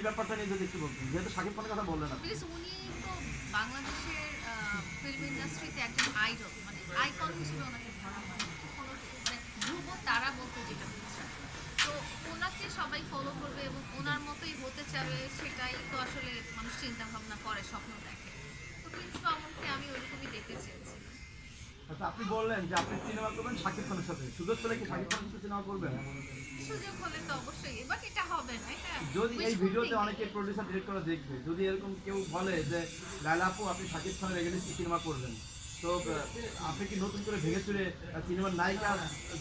এই ব্যাপারটা নিয়ে যদি একটু বলতেন, যেহেতু শাকিব খানের কথা বললেন আপনি। ইন্ডাস্ট্রিতে একজন মানে মানে ধ্রুব তারা বলতে যেটা তো সবাই ফলো করবে এবং ওনার মতোই হতে চাবে, সেটাই তো আসলে মানুষ চিন্তা ভাবনা করে, স্বপ্ন দেখে। আপনি বললেন যে আপনি সিনেমা করবেন শাকিব খানের সাথে। সুযোগ পেলে কি শাকিব খানের সাথে সিনেমা করবেন? সুযোগ হলে তো অবশ্যই বাট এটা হবে না এটা যদি এই ভিডিওতে। অনেকে প্রডিউসার ডিরেক্টররা দেখবে যদি এরকম কেউ বলে যে লাইলা আপু আপনি শাকিব খানের এগেনিস্টে সিনেমা করবেন। তো আপনি কি নতুন করে ভেঙে চুরে সিনেমার নায়িকা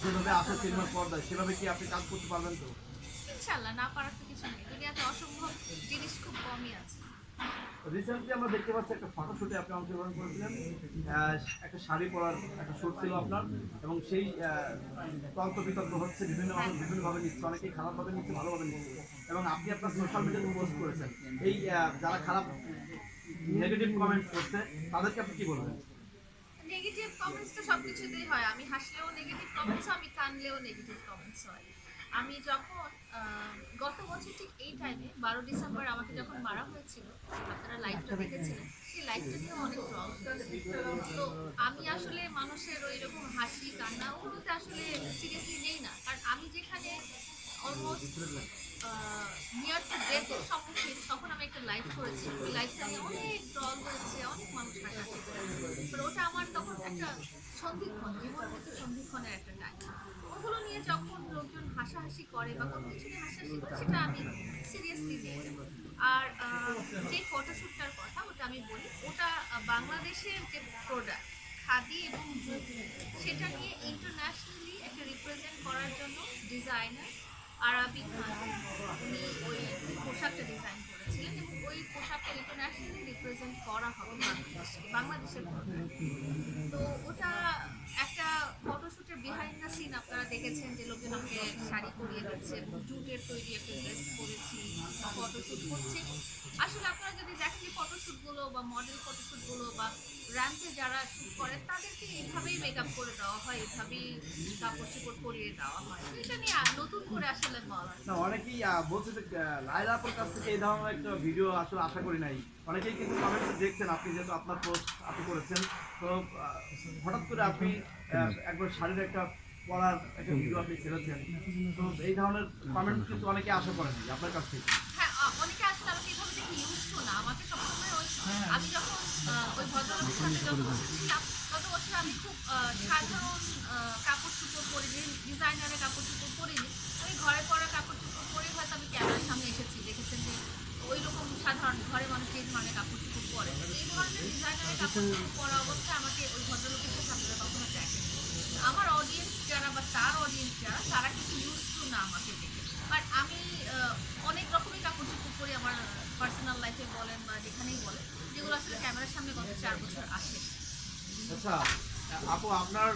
যেভাবে আসে সিনেমার পর্দায় সেভাবে কি আপনি কাজ করতে পারবেন তো? ইনশাল্লাহ না পারার তো কিছু নেই। দুনিয়াতে রিসেন্টলি আমরা দেখতে পাচ্ছি একটা ফটোশুটে আপনি অংশগ্রহণ করেছিলেন। একটা শাড়ি পরার একটা শুট ছিল আপনার, এবং সেই তর্ক বিতর্ক হচ্ছে বিভিন্ন বিভিন্নভাবে নিচ্ছে, অনেকেই খারাপভাবে নিচ্ছে, ভালোভাবে নিচ্ছে, এবং আপনি আপনার সোশ্যাল মিডিয়াতে পোস্ট করেছেন। এই যারা খারাপ নেগেটিভ কমেন্ট করছে, তাদেরকে আপনি কি বলবেন? নেগেটিভ কমেন্টস তো সব কিছুতেই হয়। আমি হাসলেও নেগেটিভ কমেন্টস আমি কানলেও নেগেটিভ কমেন্টস হয়। আমি যখন গত বছর ঠিক এই টাইমে বারো ডিসেম্বর আমাকে যখন মারা হয়েছিল, আপনারা লাইভটা দেখেছিলেন, সেই লাইভটা নিয়ে অনেক রং তো আমি আসলে মানুষের ওই রকম হাসি, কান্না, ওগুলোতে আসলে সিরিয়াসলি নেই না। কারণ আমি যেখানে অলমোস্ট নিয়ার টু ডেথের সম্মুখীন, তখন আমি একটা লাইভ করেছি। ওই লাইভটা নিয়ে অনেক ট্রল হয়েছে, অনেক মানুষ করেছে। ওটা আমার তখন একটা সন্ধিক্ষণ জীবনের মধ্যে সন্ধিক্ষণের একটা টাইম ওগুলো নিয়ে যখন লোকজন হাসাহাসি করে বা কোনো কিছু নিয়ে হাসাহাসি করে, সেটা আমি সিরিয়াসলি নিই না। আর যে ফটোশ্যুটটার কথা ওটা আমি বলি, ওটা বাংলাদেশের যে প্রোডাক্ট খাদি এবং সেটা নিয়ে ইন্টারন্যাশনালি একটা রিপ্রেজেন্ট করার জন্য ডিজাইনার আরাবিক খান, উনি ওই পোশাকটা ডিজাইন ওই ইন্টারন্যাশনালি রিপ্রেজেন্ট করা হবে বাংলাদেশের তো ওটা একটা ফটোশুটের বিহাইন্ড দ্য সিন আপনারা দেখেছেন যে লোকজন আমাকে শাড়ি পরিয়ে দিচ্ছে, জুটের তৈরি একটা ড্রেস পরেছি ফটোশুট করছি। আসলে আপনারা যদি দেখেন যে ফটোশ্যুটগুলো বা মডেল ফটোশ্যুটগুলো বা র্যাম্পে যারা শ্যুট করে, তাদেরকে এইভাবেই মেকআপ করে দেওয়া হয়, এইভাবেই কাপড় চোপড় পরিয়ে দেওয়া হয়। এটা নিয়ে না অনেকেই বলছে যে আহ, আপুর কাছ থেকে এই ধরনের একটা ভিডিও আসলে আশা করি নাই। অনেকেই কিন্তু কমেন্টস দেখছেন আপনি যেহেতু আপনার পোস্ট আপনি করেছেন। তো হঠাৎ করে আপনি একবার শাড়ির একটা পরার একটা ভিডিও আপনি ছেড়েছেন। তো এই ধরনের কমেন্ট কিন্তু অনেকে আশা করেন আপনার কাছ থেকে। হ্যাঁ অনেকে আসলে আমাকে এভাবে দেখে ইউজ না। আমাকে সবসময় ওই আমি যখন ওই ভদ্রলোকের সাথে যখন আমি খুব সাধারণ কাপড় চোপড় পরি ডিজাইনারের কাপড় চোপড় পরিনি। আমি ঘরে পরা কাপড় চোপড় পরে হয়তো আমি ক্যামেরার সামনে এসেছি, দেখেছেন যে ওই রকম সাধারণ ঘরে মানুষ যে ধরনের কাপড় চোপড় পরে। এই ধরনের ডিজাইনারের কাপড় চোপড় পরা অবস্থায় আমাকে ওই ভদ্রলোকের সাথে কখনো দেখেন আমার অডিয়েন্স যারা বা তার অডিয়েন্স যারা, তারা কিন্তু ইউজ টু না আমাকে দেখে। বাট আমি অনেক রকমের কাপড় চোপড় পরি আমার পার্সোনাল লাইফে বলেন বা যেখানেই বলেন, যেগুলো আসলে ক্যামেরার সামনে গত চার বছর আসে। আচ্ছা আপু আপনার